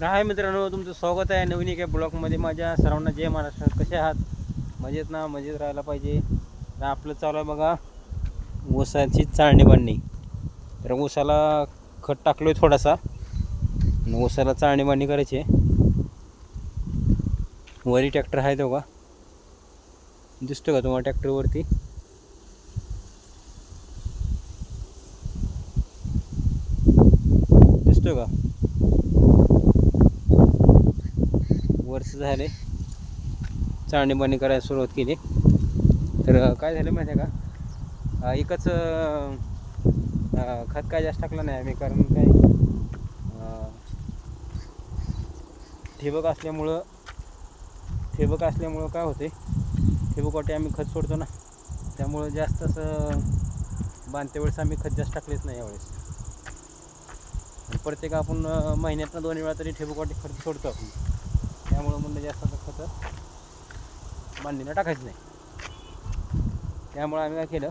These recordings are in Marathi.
तर मित्रांनो तुमचं स्वागत आहे नवीन एका ब्लॉगमध्ये. माझ्या सर्वांना जय महाराष्ट्र. कसे आहात? मजेत ना? मजेत राहायला पाहिजे. तर आपलं चालू आहे बघा. ऊसाची चाळणी बांधणी. तर ऊसाला खत टाकलो आहे थोडासा ऊसाला चाळणी बांधणी करायची आहे. वरी ट्रॅक्टर आहे तो का दिसतो का तुम्हाला ट्रॅक्टरवरती दिसतो का? वर्ष झाले चाळणी करायला सुरुवात केली. तर काय झालं माहिती आहे का? एकच खत काय जास्त टाकलं नाही आम्ही कारण काय? ठिबक असल्यामुळं ठिबक असल्यामुळं काय होते ठिबक वाटे आम्ही खत सोडतो ना. त्यामुळं जास्त असं बांधते वेळेस आम्ही खत जास्त टाकलेच नाही यावेळेस. प्रत्येक आपण महिन्यातनं दोन वेळा तरी ठिबक वाटे खत सोडतो आपण. त्यामुळं म्हणलं जास्त खत बांधणीला टाकायचं नाही. त्यामुळं आम्ही काय केलं?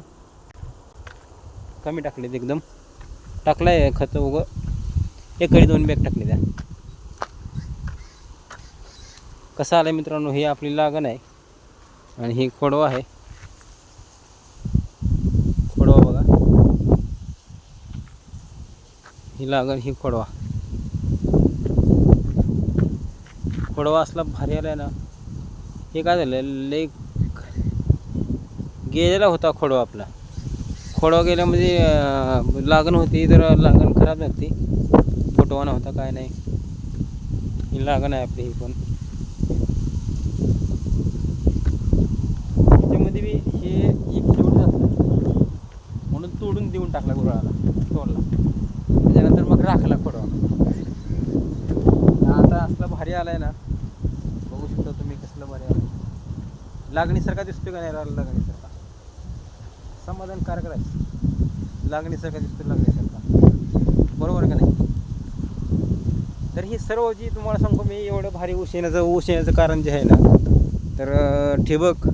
कमी टाकलेत एकदम. टाकलं आहे खतं उगं. एकरी दोन बॅग टाकले त्या. कसं आलं मित्रांनो ही आपली लागण आहे. आणि ही खोडवा आहे. खोडवा बघा. ही लागण ही खोडवा. खोडवा असला भारी आलाय ना हे काय झालं लय गेलेला होता खोडवा आपला. खोडवा गेल्यामध्ये लागण होती तर लागण खराब नव्हती फोटोवा नव्हता काय नाही. ही लागण आहे आपली ही पण. त्याच्यामध्ये बी हे एक शेवट झालं म्हणून तोडून देऊन टाकला गुराळाला तोडला. त्याच्यानंतर मग राखला खोडवा. आता असला भारी आलाय ना शकता तुम्ही कसलं भारी लागणीसारखा दिसतो का नाही लागणीसारखा? समाधानकारक राहील. लागणीसारखा दिसतो लागणीसारखा. बरोबर का नाही? तर ही सर्व जी तुम्हाला सांगतो मी एवढं भारी ऊस येण्याचं ऊस येण्याचं कारण जे आहे ना तर ठिबक.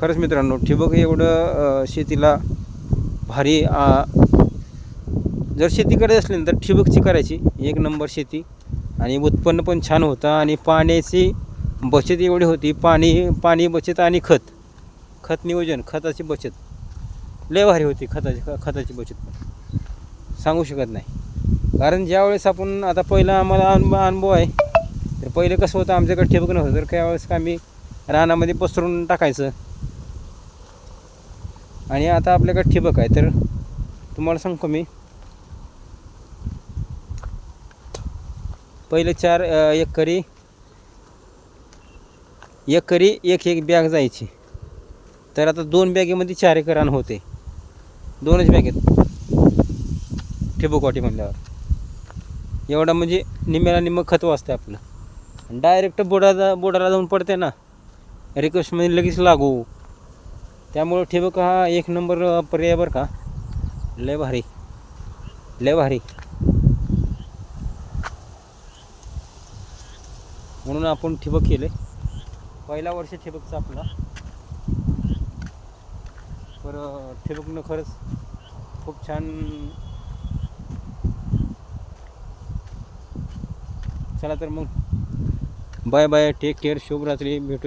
खरंच मित्रांनो ठिबक एवढं शेतीला भारी जर शेती करायची असली ना तर ठिबकची करायची एक नंबर शेती. आणि उत्पन्न पण छान होतं आणि पाण्याची बचत एवढी होती. पाणी पाणी बचत आणि खत. खत नियोजन खताची बचत. लय भारी होती खताची ख- खताची बचत. पण सांगू शकत नाही. कारण ज्यावेळेस आपण आता पहिला आम्हाला अनुभव अनुभव आहे तर पहिले कसं होतं आमच्याकडे ठिबक नव्हतं तर त्यावेळेस का आम्ही रानामध्ये पसरून टाकायचं. आणि आता आपल्याकडे ठिबक आहे तर तुम्हाला सांगतो मी पहिले चार एक करी. एक करी एक एक बॅग जायची. तर आता दोन बॅगेमध्ये चार एकरान होते. दोनच बॅगेत ठिबक वाटी म्हणल्यावर. एवढा म्हणजे निम्म्याला निम्मं खत वाचतं आपलं. डायरेक्ट बोर्डाला बोर्डाला जाऊन पडते ना. रिक्वेस्टमध्ये लगेच लागू. त्यामुळं ठिबक हा एक नंबर पर्याय बरं का. लय भारी. लय भारी. म्हणून आपण ठिबक केले. पहिला वर्ष ठिबकचा आपला. तर ठिबकनं खरंच खूप छान चला तर मग. बाय बाय टेक केअर शुभरात्री भेटूया.